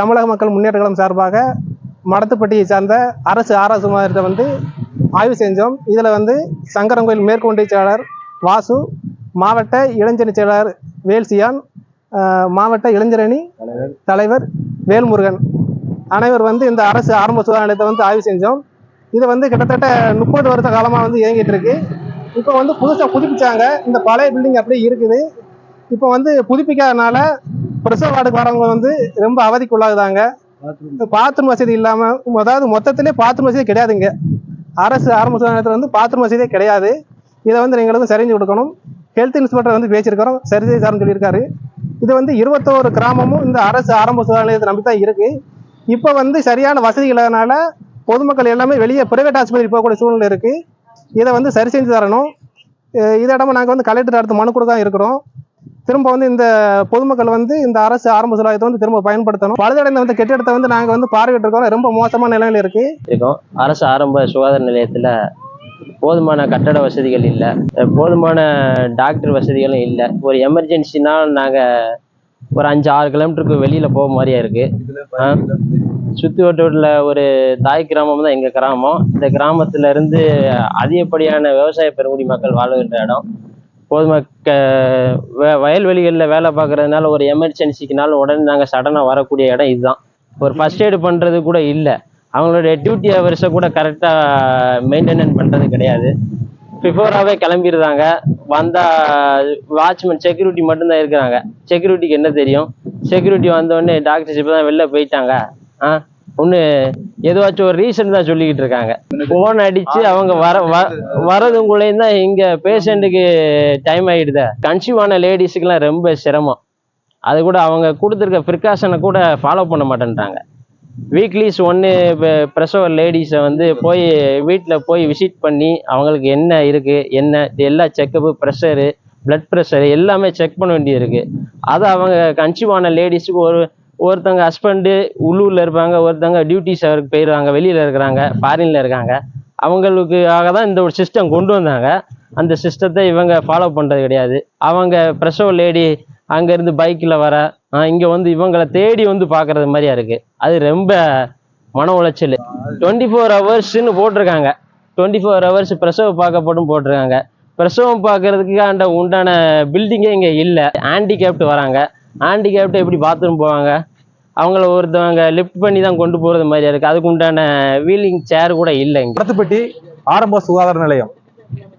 தமிழக மக்கள் முன்னேற்ற கழகம் சார்பாக மடத்துப்பட்டியை சார்ந்த அரசு ஆராய்ச்சி வந்து ஆய்வு செஞ்சோம். இதில் வந்து சங்கரங்கோயில் மேற்கு ஒன்றிய செயலாளர் வாசு மாவட்ட இளைஞரணி செயலாளர் வேல்சியான் மாவட்ட இளைஞரணி தலைவர் வேல்முருகன். அனைவர் வந்து இந்த அரசு ஆரம்ப சுகாதார நிலையத்தை வந்து ஆய்வு செஞ்சோம். இது வந்து கிட்டத்தட்ட முப்பது வருஷ காலமாக வந்து இயங்கிட்டு இருக்கு. இப்போ வந்து புதுசாக புதுப்பிச்சாங்க. இந்த பழைய பில்டிங் அப்படியே இருக்குது. இப்போ வந்து புதுப்பிக்காதனால பிரசவ வார்டுக்கு வரவங்க வந்து ரொம்ப அவதிக்குள்ளாகுதாங்க. பாத்ரூம். வசதி இல்லாமல் அதாவது மொத்தத்திலே பாத்ரூம் வசதி கிடையாதுங்க. அரசு ஆரம்ப நிலையத்தில் வந்து பாத்ரூம் வசதியே கிடையாது. இதை வந்து எங்களுக்கு சரிஞ்சு கொடுக்கணும். ஹெல்த் இன்ஸ்பெக்டர் வந்து பேசியிருக்கிறோம். சரி செய்து சார்னு சொல்லியிருக்காரு. இது வந்து இருபத்தோரு கிராமமும் இந்த அரசு ஆரம்ப சுகாதார நிலையத்தை நம்பி தான் இருக்கு. இப்போ வந்து சரியான வசதி இல்லாதனால பொதுமக்கள் எல்லாமே வெளியே பிரைவேட் ஆஸ்பத்திரி போகக்கூடிய சூழ்நிலை இருக்கு. இதை வந்து சரி செஞ்சு தரணும். இதோட நாங்கள் வந்து கலெக்டர் அடுத்து மனு கொடுக்க தான் இருக்கிறோம். திரும்ப வந்து இந்த பொதுமக்கள் வந்து இந்த அரசு ஆரம்ப சுலாயத்தை வந்து திரும்ப பயன்படுத்தணும். பழுதடைந்த வந்து கெட்டிடத்தை வந்து நாங்கள் வந்து பார்வையிட்டு இருக்கோம். ரொம்ப மோசமான நிலையில இருக்கு. இருக்கும். அரசு ஆரம்ப சுகாதார நிலையத்தில் போதுமான கட்டட வசதிகள் இல்லை. போதுமான டாக்டர் வசதிகளும் இல்லை. ஒரு எமர்ஜென்சினா நாங்கள் ஒரு அஞ்சு ஆறு கிலோமீட்டருக்கு வெளியில் போக மாதிரியா இருக்குது சுற்றி வட்டூரில் ஒரு தாய் கிராமம் தான் எங்கள் கிராமம். இந்த கிராமத்துல இருந்து அதிகப்படியான விவசாய பெருங்குடி மக்கள் வாழுகின்ற இடம். பொதுமக்க வ வயல்வெளிகளில் வேலை பார்க்குறதுனால ஒரு எமர்ஜென்சிக்குனாலும் உடனே நாங்கள் சடனாக வரக்கூடிய இடம் இதுதான். ஒரு ஃபர்ஸ்ட் எய்டு பண்ணுறது கூட இல்லை. அவங்களுடைய டியூட்டி ஹவர்ஸை கூட கரெக்டாக மெயின்டெனன் பண்ணுறது கிடையாது. பிஃபோராகவே கிளம்பிடுறாங்க. வந்தால் வாட்ச்மேன் செக்யூரிட்டி மட்டும்தான் இருக்கிறாங்க. செக்யூரிட்டிக்கு என்ன தெரியும்? செக்யூரிட்டி வந்தோடனே டாக்டர்ஸ் இப்போ தான் வெளில போயிட்டாங்க. ஆ? ஒன்று எதுவாச்சும் ஒரு ரீசன் தான் சொல்லிக்கிட்டு இருக்காங்க. ஃபோன் அடித்து அவங்க வர வ வரதுக்குள்ளேயும் தான் இங்கே பேஷண்ட்டுக்கு டைம் ஆகிடுது கன்சீவ் ஆன லேடிஸுக்கெல்லாம் ரொம்ப சிரமம். அது கூட அவங்க கொடுத்துருக்க ப்ரிகாஷனை கூட ஃபாலோ பண்ண மாட்டேன்றாங்க. வீக்லிஸ் ஒன்று பிரசவ லேடிஸை வந்து போய் வீட்டில் போய் விசிட் பண்ணி அவங்களுக்கு என்ன இருக்குது என்ன எல்லா செக்கப்பு ப்ரெஷரு blood ப்ரெஷரு எல்லாமே செக் பண்ண வேண்டியது இருக்குது அதை அவங்க கன்சீவ் ஆன லேடிஸுக்கு ஒரு ஒருத்தங்க ஹஸ்பண்டு உள்ளூரில் இருப்பாங்க ஒருத்தங்க டியூட்டிஸ் அவருக்கு போயிடுவாங்க வெளியில் இருக்கிறாங்க ஃபாரினில் இருக்காங்க. அவங்களுக்காக தான் இந்த ஒரு சிஸ்டம் கொண்டு வந்தாங்க. அந்த சிஸ்டத்தை இவங்க ஃபாலோ பண்ணுறது கிடையாது. அவங்க பிரசவ லேடி அங்கேருந்து பைக்கில் வர இங்கே வந்து இவங்களை தேடி வந்து பார்க்குறது மாதிரியா இருக்குது அது ரொம்ப மன உளைச்சல். டுவெண்ட்டி ஃபோர் ஹவர்ஸ்ன்னு போட்டிருக்காங்க. டுவெண்ட்டி ஃபோர் ஹவர்ஸ் பிரசவ பார்க்கப்படும் போட்டிருக்காங்க. பிரசவம் பார்க்கறதுக்காண்ட அந்த உண்டான பில்டிங்கே இங்கே இல்லை. ஹேண்டிகேப்ட் வராங்க. ஹேண்டிகேப்ட் எப்படி பாத்ரூம் போவாங்க? அவங்கள ஒருத்தவங்க லிஃப்ட் பண்ணி தான் கொண்டு போகிறது மாதிரி இருக்குது அதுக்கு உண்டான வீலிங் சேர் கூட இல்லை இங்கே. படத்துப்பட்டி ஆரம்ப சுகாதார நிலையம்.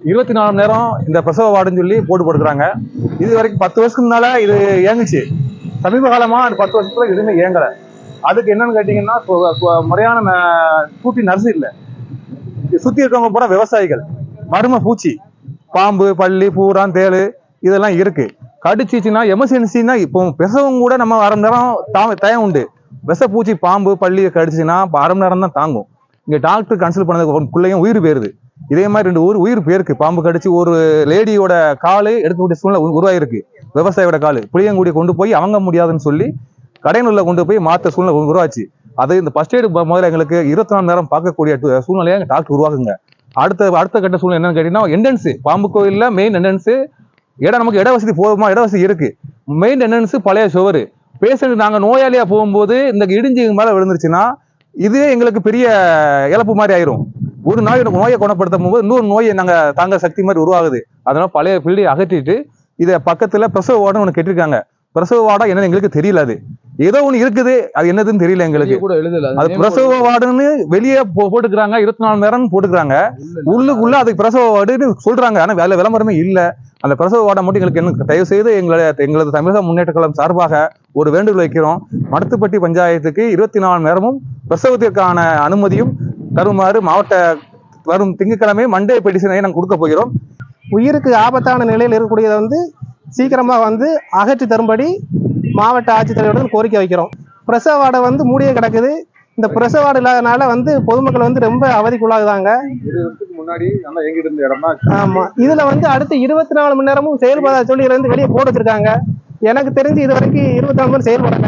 இருபத்தி நாலு மணி நேரம் இந்த பிரசவ வார்டுன்னு சொல்லி போட்டு போட்டுக்கிறாங்க. இது வரைக்கும் பத்து வருஷத்துக்கு முன்னால இது இயங்குச்சு. சமீப காலமா அந்த பத்து வருஷத்துல எதுவுமே இயங்கல. அதுக்கு என்னன்னு கேட்டீங்கன்னா முறையான ந- டூட்டி நர்ஸ் இல்லை. சுத்தி இருக்கவங்க பூரா விவசாயிகள். மரும பூச்சி. பாம்பு பள்ளி பூரான் தேள் இதெல்லாம் இருக்கு. கடிச்சிச்சுன்னா எமர்ஜென்சின்னா இப்போ பெசவும் கூட நம்ம அரை மணி நேரம் தா தயம் உண்டு. விச பூச்சி பாம்பு பள்ளி கடிச்சுன்னா இப்போ அரை மணி நேரம் தான் தாங்கும். இங்க டாக்டர் கன்சல்ட் பண்ணதுக்கு பிள்ளையும் உயிர் போயிருது. இதே மாதிரி ரெண்டு ஊர் உயிர் போயிருக்கு. பாம்பு கடிச்சு ஒரு லேடியோட காலு எடுக்கக்கூடிய சூழ்நிலை உருவாயிருக்கு. விவசாயியோட காலு. புளியங்குடியை கொண்டு போய் அவங்க முடியாதுன்னு சொல்லி கடைநூலில் கொண்டு போய் மாத்த சூழ்நிலை உருவாச்சு. அது இந்த ஃபர்ஸ்ட் எய்டு முதல்ல எங்களுக்கு இருபத்தி நாலு நேரம் பார்க்கக்கூடிய சூழ்நிலையை டாக்டர் உருவாக்குங்க. அடுத்த அடுத்த கட்ட சூழ்நிலை என்னன்னு கேட்டீங்கன்னா என்ட்ரன்ஸ் பாம்பு கோயிலில் மெயின் என்ட்ரன்ஸ் இடம் நமக்கு இட வசதி போதுமா? இட வசதி இருக்கு. மெயின் என்ட்ரன்ஸ் பழைய சுவர். பேஷண்ட் நாங்க நோயாளியா போகும்போது இந்த இடிஞ்சு மேல விழுந்துருச்சுன்னா இதுவே எங்களுக்கு பெரிய இழப்பு மாதிரி ஆயிரும். ஒரு நோய் நோயை குணப்படுத்தும் போது இன்னொரு நோயை நாங்க தாங்க சக்தி மாதிரி உருவாகுது. அதனால பழைய பில்டி அகற்றிட்டு இதை பக்கத்துல பிரசவ வார்டுன்னு ஒன்று கட்டிருக்காங்க. பிரசவ வார்டா என்னன்னு எங்களுக்கு தெரியல அது. ஏதோ ஒன்று இருக்குது. அது என்னதுன்னு தெரியல எங்களுக்கு. கூட எழுதல. அது பிரசவ வார்டுன்னு வெளியே போட்டுக்கிறாங்க. இருபத்தி நாலு நேரம் போட்டுக்கிறாங்க. உள்ளுக்குள்ள அதுக்கு பிரசவ வார்டுன்னு சொல்றாங்க. ஆனா வேலை விளம்பரமே இல்ல. அந்த பிரசவ வார்டை மட்டும் எங்களுக்கு என்ன தயவு செய்து எங்களை எங்களது தமிழக முன்னேற்ற கழகம் சார்பாக ஒரு வேண்டுகோள் வைக்கிறோம். மடத்துப்பட்டி பஞ்சாயத்துக்கு இருபத்தி நாலு நேரமும் பிரசவத்திற்கான அனுமதியும் தருமாறு மாவட்ட வரும் திங்கட்கிழமை மண்டே பெட்டிஷனை நாங்கள் கொடுக்க போகிறோம். உயிருக்கு ஆபத்தான நிலையில் இருக்கக்கூடியதை வந்து சீக்கிரமாக வந்து அகற்றி தரும்படி மாவட்ட ஆட்சித்தலைவரிடம் கோரிக்கை வைக்கிறோம். பிரசவ வார்டை வந்து மூடியே கிடக்குது. இந்த பிரசவ வார்டு இல்லாதனால வந்து பொதுமக்கள் வந்து ரொம்ப அவதிக்குள்ளாகுதாங்க. முன்னாடி நல்லா எங்கிட்டு இருந்த இடம்? தான் ஆமா. இதுல வந்து அடுத்து இருபத்தி நாலு மணி நேரமும் செயல்பட சொல்லி இதுல இருந்து வெளியே போட்டு வச்சிருக்காங்க எனக்கு தெரிஞ்சு இது வரைக்கும் இருபத்தி நாலு மணி செயல்படல.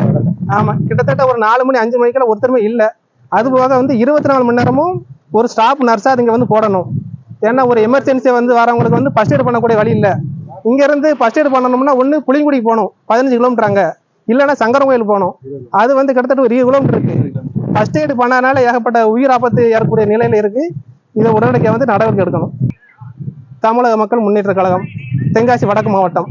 ஆமா. கிட்டத்தட்ட ஒரு நாலு மணி அஞ்சு மணிக்கெல்லாம் ஒருத்தருமே இல்லை. அது போக வந்து இருபத்தி நாலு மணி நேரமும் ஒரு ஸ்டாஃப் நர்ஸா இங்க வந்து போடணும். ஏன்னா ஒரு எமர்ஜென்சி வந்து வரவங்களுக்கு வந்து ஃபர்ஸ்ட் எய்ட் பண்ணக்கூடிய வழி இல்லை. இங்க இருந்து ஃபர்ஸ்ட் எய்ட் பண்ணணும்னா ஒன்று புளிங்குடிக்கு போகணும். பதினஞ்சு கிலோமீட்டர் அங்க. இல்லைன்னா சங்கரன் கோயில் போகணும். அது வந்து கிட்டத்தட்ட ஒரு இருபது கிலோமீட்டர் இருக்கு. ஃபர்ஸ்ட் எய்டு பண்ணனால ஏகப்பட்ட உயிர் ஆபத்து ஏறக்கூடிய நிலையில இருக்கு. இதை உடனடியாக வந்து நடவடிக்கை எடுக்கணும். தமிழக மக்கள் முன்னேற்ற கழகம் தென்காசி வடக்கு மாவட்டம்.